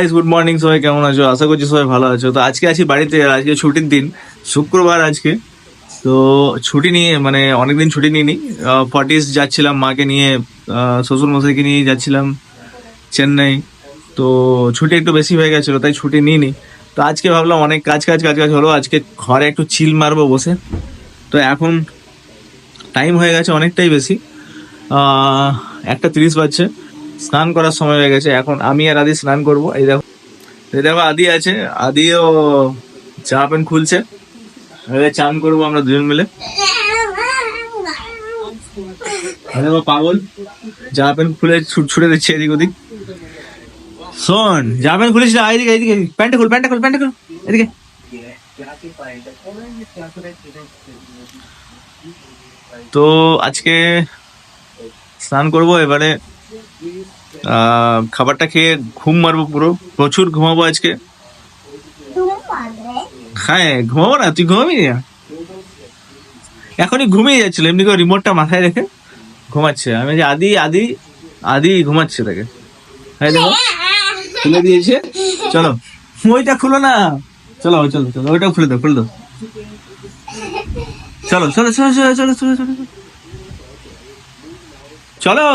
Guys good morning সবাই, কেমন আছো? আশা করছি সবাই ভালো আছো। তো আজকে আছি বাড়িতে আজকে ছুটির দিন, শুক্রবার আজকে। তো ছুটি নিয়ে মানে অনেকদিন ছুটি নিয়ে নিইনি ফর্টিস যাচ্ছিলাম মাকে নিয়ে শ্বশুর মশাইকে নিয়ে যাচ্ছিলাম চেন্নাই। তো ছুটি একটু বেশি হয়ে গেছিল, তাই ছুটি নিইনি। তো আজকে ভাবলাম অনেক কাজ কাজ কাজ কাজ হলো, আজকে ঘরে একটু চিল মারবো বসে। তো এখন টাইম হয়ে গেছে অনেকটাই বেশি। একটা তিরিশ বাজছে। স্নান করার সময় হয়ে গেছে। এখন আমি আর আদি স্নান করব। এই দেখো এই দেখো আদি আছে। আদিও চা প্যান্ট খুলছে। চান করব আমরা দুজন মিলে। বাবা পাগল জামা প্যান্ট খুলে ছুট দিচ্ছে এদিক ওদিক। শোন জামা প্যান্ট খুলেছিস না এদিকে এদিকে। প্যান্টটা খুল প্যান্টটা খুল প্যান্টটা খুল। এদিকে। তো আজকে স্নান করব, এবারে খাবারটা খেয়ে ঘুম মারবো পুরো। প্রচুর ঘুমাবো আজকে। হ্যাঁ ঘুমাবো না, তুই ঘুমাবি না? এখনই ঘুমিয়ে যাচ্ছিল, এমনি করে রিমোটটা মাথায় রেখে ঘুমাচ্ছে। আমি যে আদি আদি আদি ঘুমাচ্ছে তাকে। হ্যাঁ দেখো, খুলে দিয়েছে। চলো, ওইটা খুলো না। চলো চলো চলো ওইটা খুলে দাও খুলে দাও। চলো চলো চলো চলো চলো চলো চলো। চলো।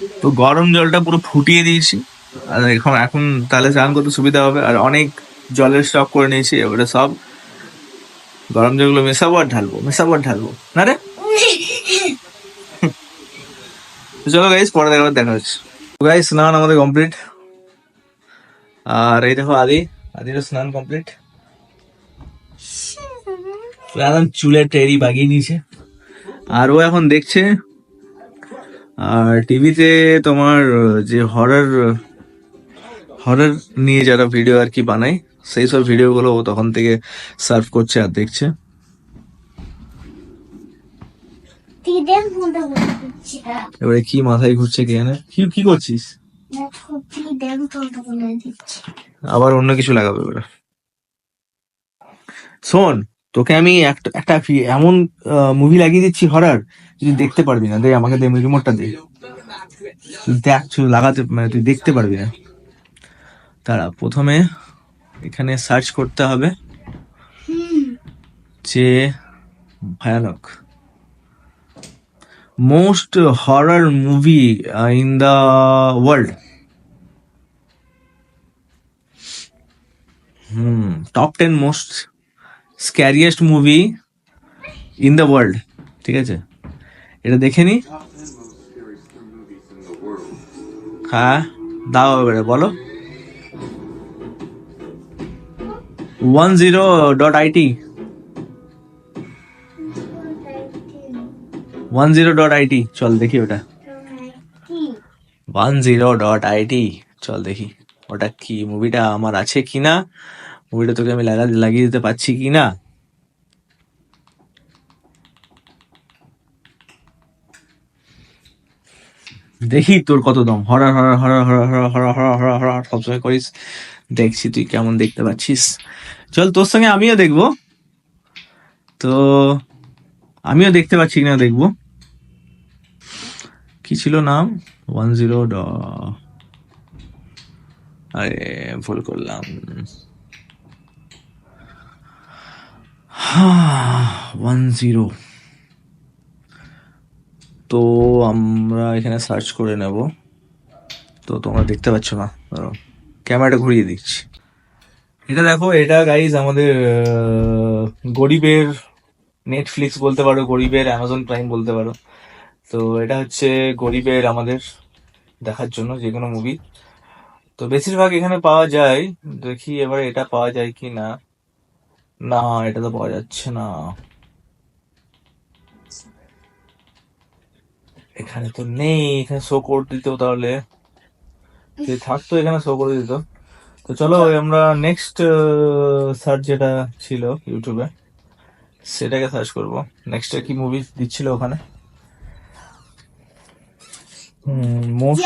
চলো তো গরম জলটা পুরো ফুটিয়ে দিয়েছি। আর এখন এখন তাহলে স্নান করতে সুবিধা হবে। আর অনেক জলের স্টক করে নিয়েছি, এবারে সব গরম জলগুলো মেশাবো আর ঢালবো, মেশাবো আর ঢালবো। না রে? চলো গাইস পরে দেখা দেখা হচ্ছে। গাইস স্নান আমাদের কমপ্লিট আর এই দেখো আদি, আদিরও স্নান কমপ্লিট চুলের টেরি বাগিয়ে নিয়েছে। আর ও এখন দেখছে আর টিভিতে তোমার যে হরর হরর নিয়ে যারা ভিডিও আর কি বানায় সেই সব ভিডিওগুলো ও তখন থেকে সার্ভ করছে আর দেখছে। এবারে কি মাথায় ঘুরছে কে জানে? কি কি করছিস? আবার অন্য কিছু লাগাবে এবারে। শোন তোকে আমি একটা একটা এমন মুভি লাগিয়ে দিচ্ছি হরার তুই দেখতে পারবি না, দে, আমাকে দে রিমোটটা দে। দেখ, তুই লাগাতে মানে তুই দেখতে পারবি না। তারা প্রথমে এখানে সার্চ করতে হবে। যে ভয়ানক। Most horror movie in the world hmm top ten most scariest movie in the world ঠিক আছে? এটা দেখে নি? হ্যাঁ দাও এবারে বলো। One zero dot IT one zero dot IT চল দেখি ওটা। ওয়ান জিরো ডট আইটি চল দেখি ওটা কি মুভিটা আমার আছে কি না মুভিটা তোকে আমি লাগা লাগিয়ে দিতে পারছি কি না দেখি তোর কত দম হরার হরার হরার হরার হরার হরার হরার হরার হরার সবসময় করিস দেখছি তুই কেমন দেখতে পাচ্ছিস চল তোর সঙ্গে আমিও দেখব তো আমিও দেখতে পাচ্ছি কিনা দেখব কি ছিল নাম ওয়ান জিরো ড আরে ভুল করলাম ওয়ান জিরো তো আমরা এখানে সার্চ করে নেব। তো তোমরা দেখতে পাচ্ছ না। ক্যামেরাটা ঘুরিয়ে দিচ্ছি। এটা দেখো, এটা গাইজ আমাদের গরিবের নেটফ্লিক্স বলতে পারো, গরিবের অ্যামাজন প্রাইম বলতে পারো। তো এটা হচ্ছে গরিবের আমাদের দেখার জন্য যে কোনো মুভি তো বেশিরভাগ এখানে পাওয়া যায়। দেখি এবার এটা পাওয়া যায় কি না না এটা তো পাওয়া যাচ্ছে না। এখানে তো নেই এখানে শো করে দিত তাহলে। যদি থাকতো এখানে শো করে দিত। তো চলো আমরা নেক্সট সার্চ যেটা ছিল ইউটিউবে সেটাকে সার্চ করব। নেক্সট কি মুভি দিচ্ছিল ওখানে? মোস্ট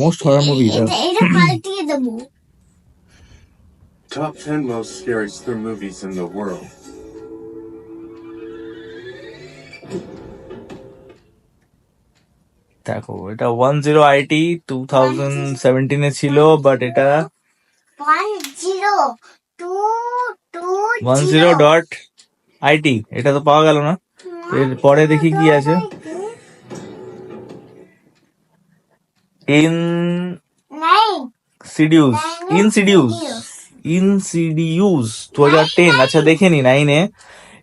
মোস্ট হরার মুভি এটা এটা পাল্টিয়ে দেবো। Top 10 most scary scary movies in the world. দেখো এটা one zero IT two thousand সেভেন্টিনে ছিল বাট এটা ওয়ান জিরো ডট আইটি এটা তো পাওয়া গেল না। এর পরে দেখি কি আছে। ইন সিডিউস ইনসিডিউস ইনসিডিউস দু হাজার টেন। আচ্ছা দেখে নি নাইনে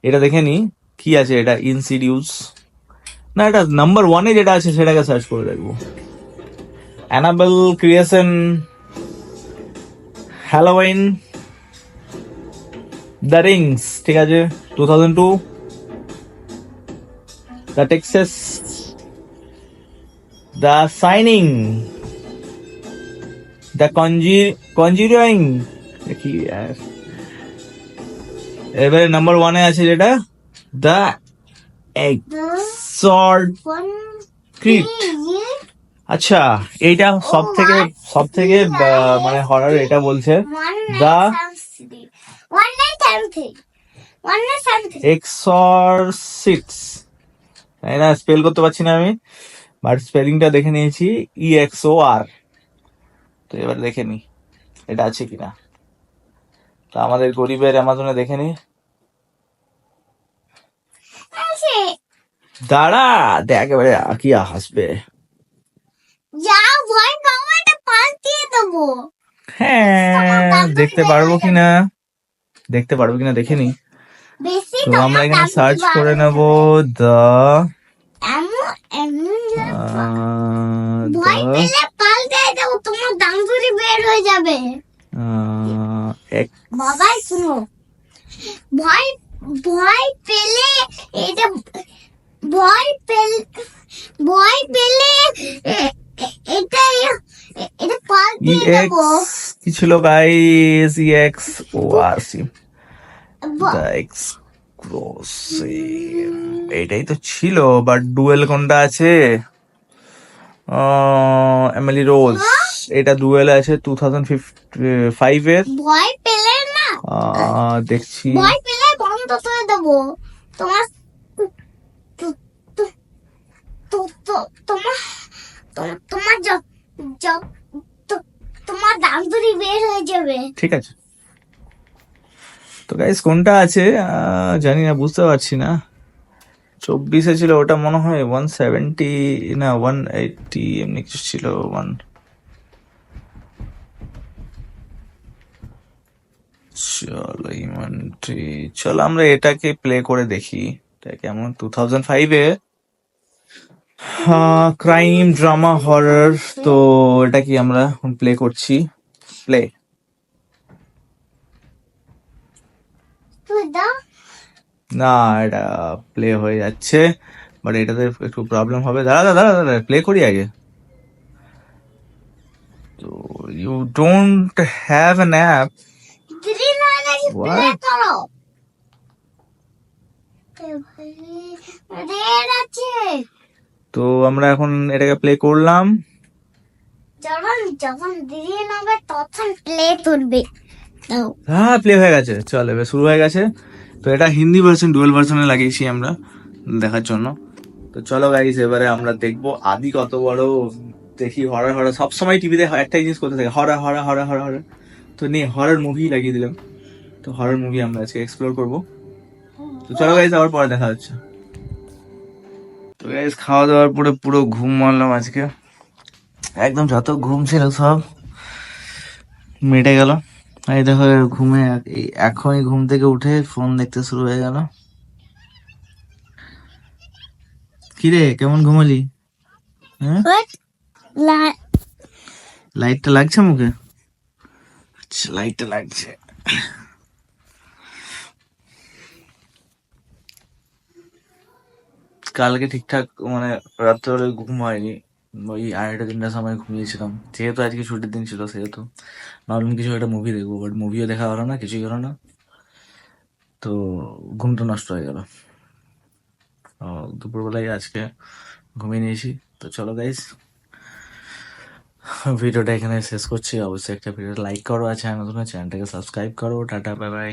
এটা দেখে নি কি আছে এটা? ইনসিডিউস। না এটা নাম্বার ওয়ানে যেটা আছে সেটাকে সার্চ করে দেখব। Annabelle creation Halloween the rings ঠিক আছে? Two thousand two the Texas the shining the কনজি conjuring দেখি আর এবারে নাম্বার ওয়ানে আছে যেটা? দ্য ক্রিট আচ্ছা এইটা সব থেকে সব থেকে মানে হরার এটা বলছে। থ্রি এক্সরসিটস তাই না স্পেল করতে পারছি না আমি বাট স্পেলিংটা দেখে নিয়েছি ই এক্স ও আর তো এবার দেখে নি, এটা আছে কিনা। তা আমাদের গরিবের অ্যামাজনে দেখে নি। দাঁড়া দেখ এবারে কি হাসবে। যা ভয় বাবা এটা পাঁচ দিয়ে দেবো। হ্যাঁ দেখতে পারব কিনা? দেখতে পারব কিনা দেখে নি। তো আমরা এখানে সার্চ করে নেব দ্য এমন এমন ভয় পেলে পাল্টে দেবো তোমার দাঙ্গুরি বের হয়ে যাবে। Uh, বাবাই শুনো। ভয় ভয় পেলে এটা ভয় পেলে ভয় পেলে এটা এটা পাল্টে দেবো। কি ছিল guys EX O R C X এইটাই তো ছিল বাট ডুয়েল কোনটা আছে? এমএলই রোজ এটা ডুয়েল আছে টু থাউজেন্ড ফাইভ এর ভয় পেলে না। দেখছি। ভয় পেলে বন্ধ করে দেবো। তোমার তোমার বের হয়ে যাবে। ঠিক আছে। তো গাইস কোনটা আছে? জানি না বুঝতে পারছি না। চব্বিশে ছিল ওটা মনে হয় ওয়ান সেভেন্টি না ওয়ান এইটি এমনি কিছু ছিল ওয়ান চলো ইমানটি চলো আমরা এটাকে প্লে করে দেখি। এটা কেমন? টু থাউজেন্ড ফাইভে ক্রাইম ড্রামা হরর তো এটা কি আমরা প্লে করছি? প্লে না এটা প্লে হয়ে যাচ্ছে বাট এটাতে একটু প্রবলেম হবে। দাঁড়া দাঁড়া দাঁড়া প্লে করি আগে। তো you don't have an app দিদি নয় নাকি প্লে করো রেড আছে তো আমরা এখন এটাকে প্লে করলাম। যখন যখন দিদি নেবে তখন প্লে করবে হ্যাঁ প্লে হয়ে গেছে। চল এবার শুরু হয়ে গেছে। তো এটা হিন্দি ভার্সন ডুয়েল ভার্সনে লাগিয়েছি আমরা দেখার জন্য। তো চলো গাইস এবারে আমরা দেখব আদি কত বড়। দেখি হরার হরার সবসময় টিভিতে একটা জিনিস করতে থাকে। হরা হরা হরা হরা হরা তো নে হরার মুভি লাগিয়ে দিলাম। তো হরার মুভি আমরা আজকে এক্সপ্লোর করব। তো চলো গাইস আবার পরে দেখা হচ্ছে। তো গাইস খাওয়া দাওয়ার পরে পুরো ঘুম মারলাম আজকে। একদম যত ঘুম ছিল সব মিটে গেল। এই দেখো ঘুমে এখনই ঘুম থেকে উঠে ফোন দেখতে শুরু হয়ে গেল। কিরে কেমন ঘুমালি? হ্যাঁ? লাইটটা লাগছে মুখে? আচ্ছা লাইটটা লাগছে। কালকে ঠিকঠাক মানে রাত্রে ঘুম হয়নি। ওই আড়াইটা তিনটার সময় ঘুমিয়েছিলাম। যেহেতু আজকে ছুটির দিন ছিল, সেহেতু। ভাবলাম কিছু একটা মুভি দেখব বাট মুভিও দেখা হলো না, কিছুই হলো না। তো ঘুমটা নষ্ট হয়ে গেল। দুপুরবেলায় আজকে ঘুমিয়ে নিয়েছি। তো চলো গাইস ভিডিওটা এখানে শেষ করছি। অবশ্যই একটা ভিডিও লাইক করো আর চ্যানেল নতুন চ্যানেলটাকে সাবস্ক্রাইব করো। Tata bye bye